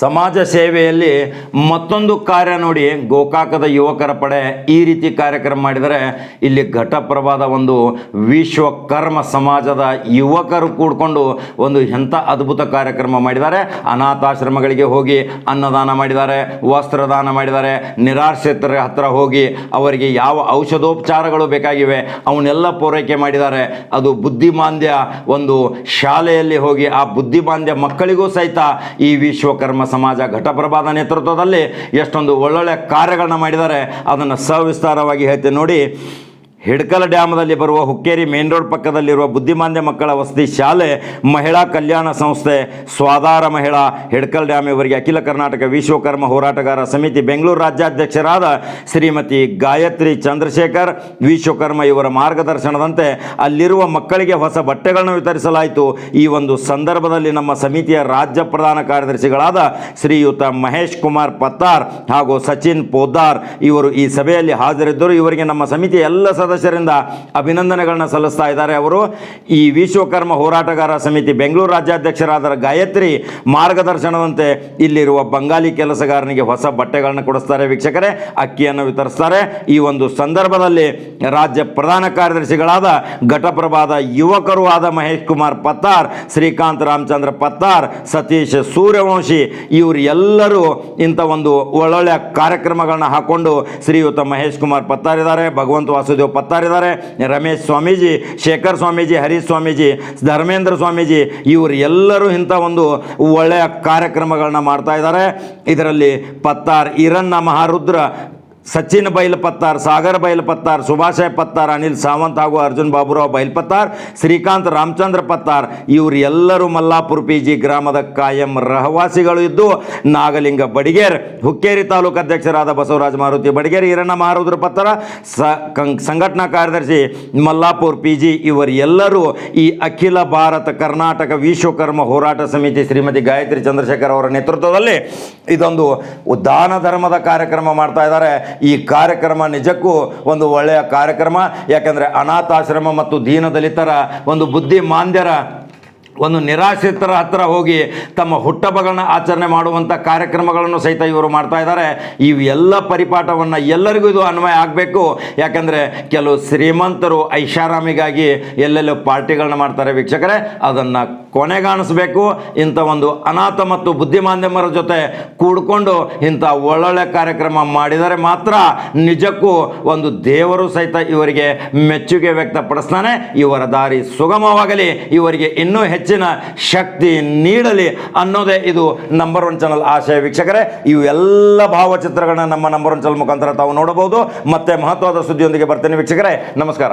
ಸಮಾಜ ಸೇವೆಯಲ್ಲಿ ಮತ್ತೊಂದು ಕಾರ್ಯ ನೋಡಿ ಗೋಕಾಕದ ಯುವಕರ ಪಡೆ ಈ ರೀತಿ ಕಾರ್ಯಕ್ರಮ ಮಾಡಿದರೆ ಇಲ್ಲಿ ಘಟಪ್ರಭಾದ ಒಂದು ವಿಶ್ವಕರ್ಮ ಸಮಾಜದ ಯುವಕರು ಕೂಡಿಕೊಂಡು ಒಂದು ಎಂಥ ಅದ್ಭುತ ಕಾರ್ಯಕ್ರಮ ಮಾಡಿದ್ದಾರೆ. ಅನಾಥಾಶ್ರಮಗಳಿಗೆ ಹೋಗಿ ಅನ್ನದಾನ ಮಾಡಿದ್ದಾರೆ, ವಸ್ತ್ರದಾನ ಮಾಡಿದ್ದಾರೆ, ನಿರಾಶ್ರಿತರ ಹತ್ರ ಹೋಗಿ ಅವರಿಗೆ ಯಾವ ಔಷಧೋಪಚಾರಗಳು ಬೇಕಾಗಿವೆ ಅವನ್ನೆಲ್ಲ ಪೂರೈಕೆ ಮಾಡಿದ್ದಾರೆ. ಅದು ಬುದ್ಧಿಮಾಂದ್ಯ ಒಂದು ಶಾಲೆಯಲ್ಲಿ ಹೋಗಿ ಆ ಬುದ್ಧಿಮಾಂದ್ಯ ಮಕ್ಕಳಿಗೂ ಸಹಿತ ಈ ವಿಶ್ವಕರ್ಮ ಸಮಾಜ ಘಟಪ್ರಭಾದ ನೇತೃತ್ವದಲ್ಲಿ ಎಷ್ಟೊಂದು ಒಳ್ಳೊಳ್ಳೆ ಕಾರ್ಯಗಳನ್ನ ಮಾಡಿದ್ದಾರೆ. ಅದನ್ನು ಸವಿಸ್ತಾರವಾಗಿ ಹೇಳ್ತೀನಿ ನೋಡಿ. ಹಿಡ್ಕಲ್ ಡ್ಯಾಮದಲ್ಲಿ ಬರುವ ಹುಕ್ಕೇರಿ ಮೇನ್ ರೋಡ್ ಪಕ್ಕದಲ್ಲಿರುವ ಬುದ್ಧಿಮಾಂದ್ಯ ಮಕ್ಕಳ ವಸತಿ ಶಾಲೆ ಮಹಿಳಾ ಕಲ್ಯಾಣ ಸಂಸ್ಥೆ ಸ್ವಾಧಾರ ಮಹಿಳಾ ಹಿಡ್ಕಲ್ ಡ್ಯಾಮ್ ಇವರಿಗೆ ಅಖಿಲ ಕರ್ನಾಟಕ ವಿಶ್ವಕರ್ಮ ಹೋರಾಟಗಾರ ಸಮಿತಿ ಬೆಂಗಳೂರು ರಾಜ್ಯಾಧ್ಯಕ್ಷರಾದ ಶ್ರೀಮತಿ ಗಾಯತ್ರಿ ಚಂದ್ರಶೇಖರ್ ವಿಶ್ವಕರ್ಮ ಇವರ ಮಾರ್ಗದರ್ಶನದಂತೆ ಅಲ್ಲಿರುವ ಮಕ್ಕಳಿಗೆ ಹೊಸ ಬಟ್ಟೆಗಳನ್ನು ವಿತರಿಸಲಾಯಿತು. ಈ ಒಂದು ಸಂದರ್ಭದಲ್ಲಿ ನಮ್ಮ ಸಮಿತಿಯ ರಾಜ್ಯ ಪ್ರಧಾನ ಕಾರ್ಯದರ್ಶಿಗಳಾದ ಶ್ರೀಯುತ ಮಹೇಶ್ ಕುಮಾರ್ ಪತ್ತಾರ್ ಹಾಗೂ ಸಚಿನ್ ಪೋದ್ದಾರ್ ಇವರು ಈ ಸಭೆಯಲ್ಲಿ ಹಾಜರಿದ್ದರು. ಇವರಿಗೆ ನಮ್ಮ ಸಮಿತಿಯ ಎಲ್ಲ ಸದಸ್ಯರಿಂದ ಅಭಿನಂದನೆಗಳನ್ನ ಸಲ್ಲಿಸ್ತಾ ಇದ್ದಾರೆ ಅವರು. ಈ ವಿಶ್ವಕರ್ಮ ಹೋರಾಟಗಾರ ಸಮಿತಿ ಬೆಂಗಳೂರು ರಾಜ್ಯಾಧ್ಯಕ್ಷರಾದ ಗಾಯತ್ರಿ ಮಾರ್ಗದರ್ಶನದಂತೆ ಇಲ್ಲಿರುವ ಬಂಗಾಲಿ ಕೆಲಸಗಾರನಿಗೆ ಹೊಸ ಬಟ್ಟೆಗಳನ್ನು ಕೊಡಿಸ್ತಾರೆ ವೀಕ್ಷಕರೇ. ಅಕ್ಕಿಯನ್ನು ವಿತರಿಸ್ತಾರೆ. ಈ ಒಂದು ಸಂದರ್ಭದಲ್ಲಿ ರಾಜ್ಯ ಪ್ರಧಾನ ಕಾರ್ಯದರ್ಶಿಗಳಾದ ಘಟಪ್ರಭಾದ ಯುವಕರು ಆದ ಮಹೇಶ್ ಕುಮಾರ್ ಪತ್ತಾರ್, ಶ್ರೀಕಾಂತ್ ರಾಮಚಂದ್ರ ಪತ್ತಾರ್, ಸತೀಶ್ ಸೂರ್ಯವಂಶಿ ಇವರು ಎಲ್ಲರೂ ಇಂಥ ಒಂದು ಒಳ್ಳೊಳ್ಳೆ ಕಾರ್ಯಕ್ರಮಗಳನ್ನ ಹಾಕೊಂಡು ಶ್ರೀಯುತ ಮಹೇಶ್ ಕುಮಾರ್ ಪತ್ತಾರ್ ಇದ್ದಾರೆ. ಭಗವಂತ ವಾಸುದೇವ್ ಪತ್ತಾರ್ ಇದ್ದಾರೆ ರಮೇಶ್ ಸ್ವಾಮೀಜಿ, ಶೇಖರ್ ಸ್ವಾಮೀಜಿ, ಹರೀಶ್ ಸ್ವಾಮೀಜಿ, ಧರ್ಮೇಂದ್ರ ಸ್ವಾಮೀಜಿ, ಇವರು ಎಲ್ಲರೂ ಇಂಥ ಒಂದು ಒಳ್ಳೆಯ ಕಾರ್ಯಕ್ರಮಗಳನ್ನ ಮಾಡ್ತಾ ಇದ್ದಾರೆ ಇದರಲ್ಲಿ ಪತ್ತಾರ್ ಈರಣ್ಣ ಮಹಾರುದ್ರ ಸಚಿನ್ ಬೈಲ್ ಪತ್ತಾರ್ ಸಾಗರ್ ಬೈಲ್ ಪತ್ತಾರ್ ಸುಭಾಷಯ್ ಪತ್ತಾರ್, ಅನಿಲ್ ಸಾವಂತ್ ಹಾಗೂ ಅರ್ಜುನ್ ಬಾಬುರಾವ್ ಬೈಲ್ ಪತ್ತಾರ್ ಶ್ರೀಕಾಂತ್ ರಾಮಚಂದ್ರ ಪತ್ತಾರ್, ಇವರು ಎಲ್ಲರೂ ಮಲ್ಲಾಪುರ ಪಿ ಜಿ ಗ್ರಾಮದ ಕಾಯಂ ರಹವಾಸಿಗಳು ಇದ್ದು ನಾಗಲಿಂಗ ಬಡಿಗೇರ್, ಹುಕ್ಕೇರಿ ತಾಲೂಕು ಅಧ್ಯಕ್ಷರಾದ ಬಸವರಾಜ ಮಾರುತಿ ಬಡಿಗೇರ್, ಈರಣ್ಣ ಮಹಾರುದ್ರ ಪತ್ತಾರ ಸಂಘಟನಾ ಕಾರ್ಯದರ್ಶಿ ಮಲ್ಲಾಪುರ್ ಪಿ ಜಿ ಇವರೆಲ್ಲರೂ ಈ ಅಖಿಲ ಭಾರತ ಕರ್ನಾಟಕ ವಿಶ್ವಕರ್ಮ ಹೋರಾಟ ಸಮಿತಿ ಶ್ರೀಮತಿ ಗಾಯತ್ರಿ ಚಂದ್ರಶೇಖರ್ ಅವರ ನೇತೃತ್ವದಲ್ಲಿ ಇದೊಂದು ದಾನ ಧರ್ಮದ ಕಾರ್ಯಕ್ರಮ ಮಾಡ್ತಾ ಇದ್ದಾರೆ. ಈ ಕಾರ್ಯಕ್ರಮ ನಿಜಕ್ಕೂ ಒಂದು ಒಳ್ಳೆಯ ಕಾರ್ಯಕ್ರಮ. ಯಾಕಂದರೆ ಅನಾಥಾಶ್ರಮ ಮತ್ತು ದೀನದಲಿತರ ಒಂದು ಬುದ್ಧಿಮಾಂದ್ಯರ ಒಂದು ನಿರಾಶ್ರಿತರ ಹತ್ರ ಹೋಗಿ ತಮ್ಮ ಹುಟ್ಟಬಗಳನ್ನ ಆಚರಣೆ ಮಾಡುವಂಥ ಕಾರ್ಯಕ್ರಮಗಳನ್ನು ಸಹಿತ ಇವರು ಮಾಡ್ತಾ ಇದ್ದಾರೆ. ಇವೆಲ್ಲ ಪರಿಪಾಠವನ್ನು ಎಲ್ಲರಿಗೂ ಇದು ಅನ್ವಯ ಆಗಬೇಕು. ಯಾಕಂದರೆ ಕೆಲವು ಶ್ರೀಮಂತರು ಐಷಾರಾಮಿಗಾಗಿ ಎಲ್ಲೆಲ್ಲೋ ಪಾರ್ಟಿಗಳನ್ನ ಮಾಡ್ತಾರೆ ವೀಕ್ಷಕರೇ. ಅದನ್ನು ಕೊನೆಗಾಣಿಸ್ಬೇಕು. ಇಂಥ ಒಂದು ಅನಾಥ ಮತ್ತು ಬುದ್ಧಿಮಾಂದ್ಯಮರ ಜೊತೆ ಕೂಡಿಕೊಂಡು ಇಂಥ ಒಳ್ಳೊಳ್ಳೆ ಕಾರ್ಯಕ್ರಮ ಮಾಡಿದರೆ ಮಾತ್ರ ನಿಜಕ್ಕೂ ಒಂದು ದೇವರು ಸಹಿತ ಇವರಿಗೆ ಮೆಚ್ಚುಗೆ ವ್ಯಕ್ತಪಡಿಸ್ತಾನೆ. ಇವರ ದಾರಿ ಸುಗಮವಾಗಲಿ. ಇವರಿಗೆ ಇನ್ನೂ ಹೆಚ್ಚಿನ ಶಕ್ತಿ ನೀಡಲಿ ಅನ್ನೋದೇ ಇದು ನಂಬರ್ ಒನ್ ಚಾನಲ್ ಆಶಯ ವೀಕ್ಷಕರೇ. ಇವೆಲ್ಲ ಭಾವಚಿತ್ರಗಳನ್ನ ನಮ್ಮ ನಂಬರ್ ಒನ್ ಚಾನಲ್ ಮುಖಾಂತರ ತಾವು ನೋಡಬಹುದು. ಮತ್ತೆ ಮಹತ್ವದ ಸುದ್ದಿಯೊಂದಿಗೆ ಬರ್ತೇನೆ ವೀಕ್ಷಕರೇ. ನಮಸ್ಕಾರ.